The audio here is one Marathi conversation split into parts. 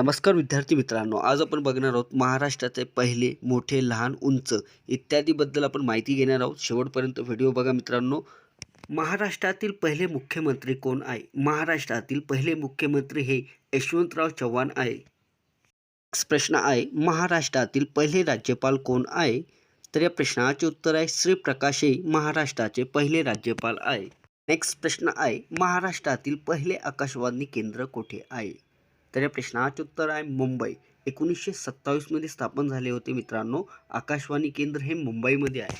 नमस्कार विद्यार्थी मित्रांनो आज आपण बघणार आहोत महाराष्ट्राचे पहिले मोठे लहान उंच इत्यादीबद्दल आपण माहिती घेणार आहोत. शेवटपर्यंत व्हिडिओ बघा मित्रांनो. महाराष्ट्रातील पहिले मुख्यमंत्री कोण आहे? महाराष्ट्रातील पहिले मुख्यमंत्री हे यशवंतराव चव्हाण आहे. नेक्स्ट प्रश्न आहे महाराष्ट्रातील पहिले राज्यपाल कोण आहे? तर या प्रश्नाचे उत्तर आहे श्री प्रकाश हे महाराष्ट्राचे पहिले राज्यपाल आहे. नेक्स्ट प्रश्न आहे महाराष्ट्रातील पहिले आकाशवाणी केंद्र कोठे आहे? तर या प्रश्नाचे उत्तर आहे मुंबई. एकोणीसशे सत्तावीसमध्ये स्थापन झाले होते मित्रांनो. आकाशवाणी केंद्र हे मुंबईमध्ये आहे.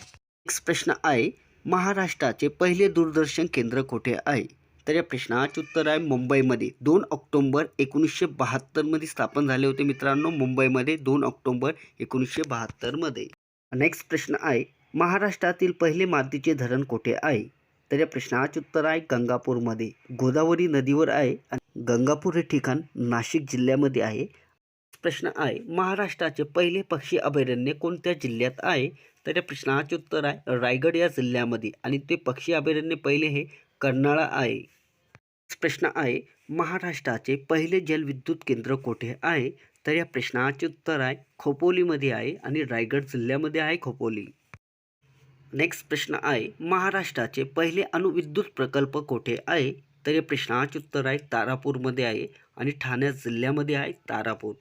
नेक्स्ट प्रश्न आहे महाराष्ट्राचे पहिले दूरदर्शन केंद्र कोठे आहे? तर या प्रश्नाचे उत्तर आहे मुंबईमध्ये. दोन ऑक्टोंबर एकोणीसशे बहात्तरमध्ये स्थापन झाले होते मित्रांनो. मुंबईमध्ये दोन ऑक्टोंबर एकोणीसशे बहात्तरमध्ये. नेक्स्ट प्रश्न आहे महाराष्ट्रातील पहिले मातीचे धरण कोठे आहे? तर या प्रश्नाचे उत्तर आहे गंगापूरमध्ये. गोदावरी नदीवर आहे आणि गंगापूर हे ठिकाण नाशिक जिल्ह्यामध्ये आहे. प्रश्न आहे महाराष्ट्राचे पहिले पक्षी अभयारण्य कोणत्या जिल्ह्यात आहे? तर या प्रश्नाचे उत्तर आहे रायगड या जिल्ह्यामध्ये आणि ते पक्षी अभयारण्य पहिले हे कर्नाळा आहे. प्रश्न आहे महाराष्ट्राचे पहिले जलविद्युत केंद्र कोठे आहे? तर या प्रश्नाचे उत्तर आहे खोपोलीमध्ये आहे आणि रायगड जिल्ह्यामध्ये आहे खोपोली. नेक्स्ट प्रश्न आहे महाराष्ट्राचे पहिले अणुविद्युत प्रकल्प कोठे आहे? तर या प्रश्नाचे उत्तर आहे तारापूरमध्ये आहे आणि ठाणे जिल्ह्यामध्ये आहे तारापूर.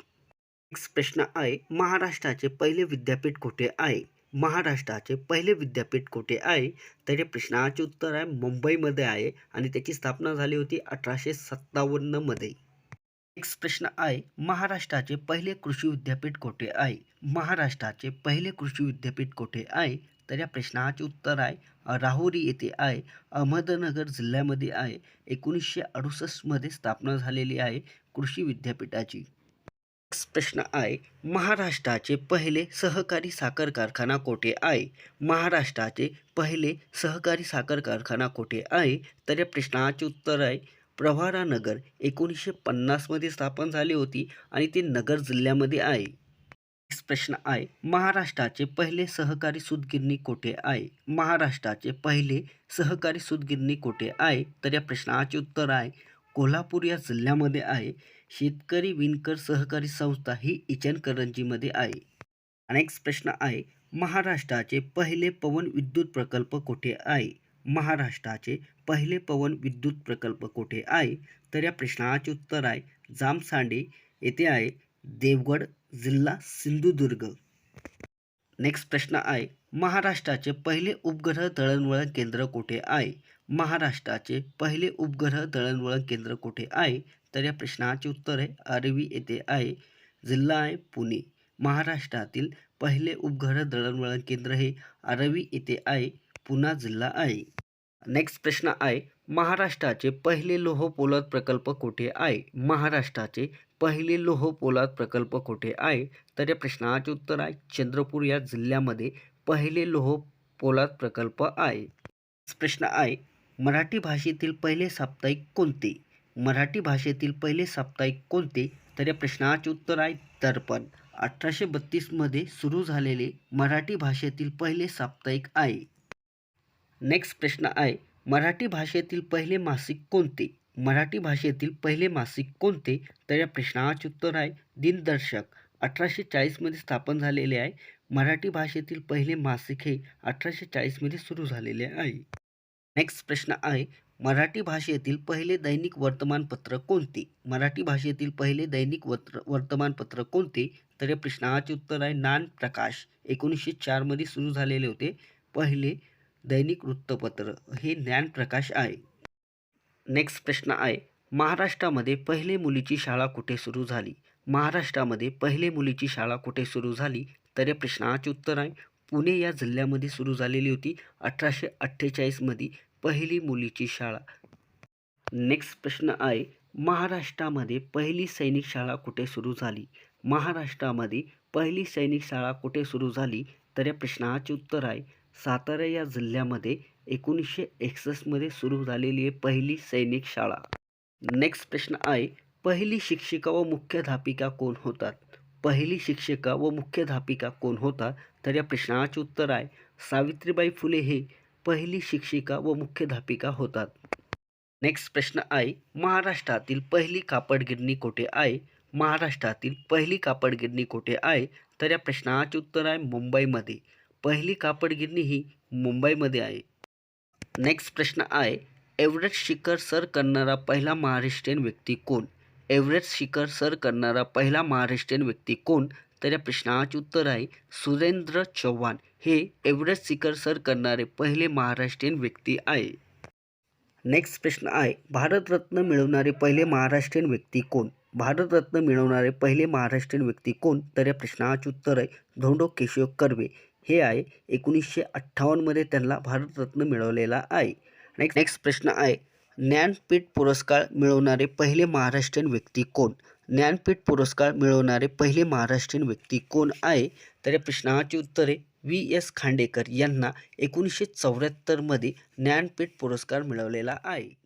नेक्स्ट प्रश्न आहे महाराष्ट्राचे पहिले विद्यापीठ कोठे आहे? महाराष्ट्राचे पहिले विद्यापीठ कोठे आहे? तर या प्रश्नाचे उत्तर आहे मुंबईमध्ये आहे आणि त्याची स्थापना झाली होती अठराशे सत्तावन्नमध्ये. नेक्स्ट प्रश्न आहे महाराष्ट्राचे पहिले कृषी विद्यापीठ कोठे आहे? महाराष्ट्राचे पहिले कृषी विद्यापीठ कोठे आहे? तर या प्रश्नाचे उत्तर आहे राहुरी येथे आहे अहमदनगर जिल्ह्यामध्ये आहे. एकोणीसशे अडुसष्टमध्ये स्थापना झालेली आहे कृषी विद्यापीठाची. प्रश्न आहे महाराष्ट्राचे पहिले सहकारी साखर कारखाना कोठे आहे? महाराष्ट्राचे पहिले सहकारी साखर कारखाना कोठे आहे? तर या प्रश्नाचे उत्तर आहे प्रवारा नगर एकोणीसशे पन्नासमध्ये स्थापन झाली होती आणि ते नगर जिल्ह्यामध्ये आहे. प्रश्न आहे. महाराष्ट्राचे पहिले सहकारी सुतगिरणी कोठे आहे? महाराष्ट्राचे पहिले सहकारी सुतगिरणी कोठे आहे? तर या प्रश्नाचे उत्तर आहे कोल्हापूर या जिल्ह्यामध्ये आहे. शेतकरी विणकर सहकारी संस्था ही इचलकरंजीमध्ये आहे. नेक्स्ट प्रश्न आहे महाराष्ट्राचे पहिले पवन विद्युत प्रकल्प कोठे आहे? महाराष्ट्राचे पहिले पवन विद्युत प्रकल्प कोठे आहे? तर या प्रश्नाचे उत्तर आहे जामसांडे येथे आहे. देवगड जिल्हा सिंधुदुर्ग. नेक्स्ट प्रश्न आहे महाराष्ट्राचे पहिले उपग्रह दळणवळण केंद्र कोठे आहे? महाराष्ट्राचे पहिले उपग्रह दळणवळण केंद्र कुठे आहे? तर या प्रश्नाचे उत्तर आहे आरवी येथे आहे. जिल्हा आहे पुणे. महाराष्ट्रातील पहिले उपग्रह दळणवळण केंद्र हे आरवी येथे आहे पुणा जिल्हा आहे. नेक्स्ट प्रश्न आहे महाराष्ट्राचे पहिले लोह प्रकल्प कोठे आहे? महाराष्ट्राचे पहिले लोह पोलाद प्रकल्प कुठे आहे? तर या प्रश्नाचे उत्तर आहे चंद्रपूर या जिल्ह्यामध्ये पहिले लोह पोलाद प्रकल्प आहे. प्रश्न आहे मराठी भाषेतील पहिले साप्ताहिक कोणते? मराठी भाषेतील पहिले साप्ताहिक कोणते? तर या प्रश्नाचे उत्तर आहे दर्पण. अठराशे बत्तीसमध्ये सुरू झालेले मराठी भाषेतील पहिले साप्ताहिक आहे. नेक्स्ट प्रश्न आहे मराठी भाषेतील पहिले मासिक कोणते? मराठी भाषेतील पहिले मासिक कोणते? तर या प्रश्नाचे उत्तर आहे दिनदर्शक. अठराशे चाळीसमध्ये स्थापन झालेले आहे. मराठी भाषेतील पहिले मासिक हे अठराशे चाळीसमध्ये सुरू झालेले आहे. नेक्स्ट प्रश्न आहे मराठी भाषेतील पहिले दैनिक वर्तमानपत्र कोणते? मराठी भाषेतील पहिले दैनिक वत्र वर्तमानपत्र कोणते? तर या प्रश्नाचे उत्तर आहे नान प्रकाश. एकोणीसशे चारमध्ये सुरू झालेले होते पहिले दैनिक वृत्तपत्र. हे ज्ञानप्रकाश आहे. नेक्स्ट प्रश्न आहे. महाराष्ट्रामध्ये पहिले मुलीची शाळा कुठे सुरू झाली? महाराष्ट्रामध्ये पहिले मुलीची शाळा कुठे सुरू झाली? तर या प्रश्नाचे उत्तर आहे. पुणे या जिल्ह्यामध्ये सुरू झालेली होती. अठराशे अठ्ठेचाळीसमध्ये पहिली मुलीची शाळा. नेक्स्ट प्रश्न आहे. महाराष्ट्रामध्ये पहिली सैनिक शाळा कुठे सुरू झाली? महाराष्ट्रामध्ये पहिली सैनिक शाळा कुठे सुरू झाली? तर या प्रश्नाचे उत्तर आहे. सातारा या जिल्ह्यामध्ये एकोणीसशे एकसष्टमध्ये सुरू झालेली आहे पहिली सैनिक शाळा. नेक्स्ट प्रश्न आहे पहिली शिक्षिका व मुख्याध्यापिका कोण होतात? पहिली शिक्षिका व मुख्याध्यापिका कोण होतात? तर या प्रश्नाचे उत्तर आहे सावित्रीबाई फुले हे पहिली शिक्षिका व मुख्याध्यापिका होतात. नेक्स्ट प्रश्न आहे महाराष्ट्रातील पहिली कापड गिरणी कोठे आहे? महाराष्ट्रातील पहिली कापड गिरणी आहे? तर या प्रश्नाचे उत्तर आहे मुंबईमध्ये. पहिली कापड गिरणी ही मुंबईमध्ये आहे. नेक्स्ट प्रश्न आहे एव्हरेस्ट शिखर सर करणारा पहिला महाराष्ट्रीयन व्यक्ती कोण? एव्हरेस्ट शिखर सर करणारा पहिला महाराष्ट्रीयन व्यक्ती कोण? तर या प्रश्नाचे उत्तर आहे सुरेंद्र चव्हाण. हे एव्हरेस्ट शिखर सर करणारे पहिले महाराष्ट्रीयन व्यक्ती आहे. नेक्स्ट प्रश्न आहे भारतरत्न मिळवणारे पहिले महाराष्ट्रीयन व्यक्ती कोण? भारतरत्न मिळवणारे पहिले महाराष्ट्रीयन व्यक्ती कोण? तर या प्रश्नाचे उत्तर आहे धोंडो केशव कर्वे. हे आहे. एकोणीसशे अठ्ठावन्नमध्ये त्यांना भारतरत्न मिळवलेला आहे. नेक्स्ट नेक्स्ट प्रश्न आहे. ज्ञानपीठ पुरस्कार मिळवणारे पहिले महाराष्ट्रीयन व्यक्ती कोण? ज्ञानपीठ पुरस्कार मिळवणारे पहिले महाराष्ट्रीयन व्यक्ती कोण आहे? तर या प्रश्नाची उत्तरे व्ही. एस. खांडेकर यांना एकोणीसशे चौऱ्याहत्तरमध्ये ज्ञानपीठ पुरस्कार मिळवलेला आहे.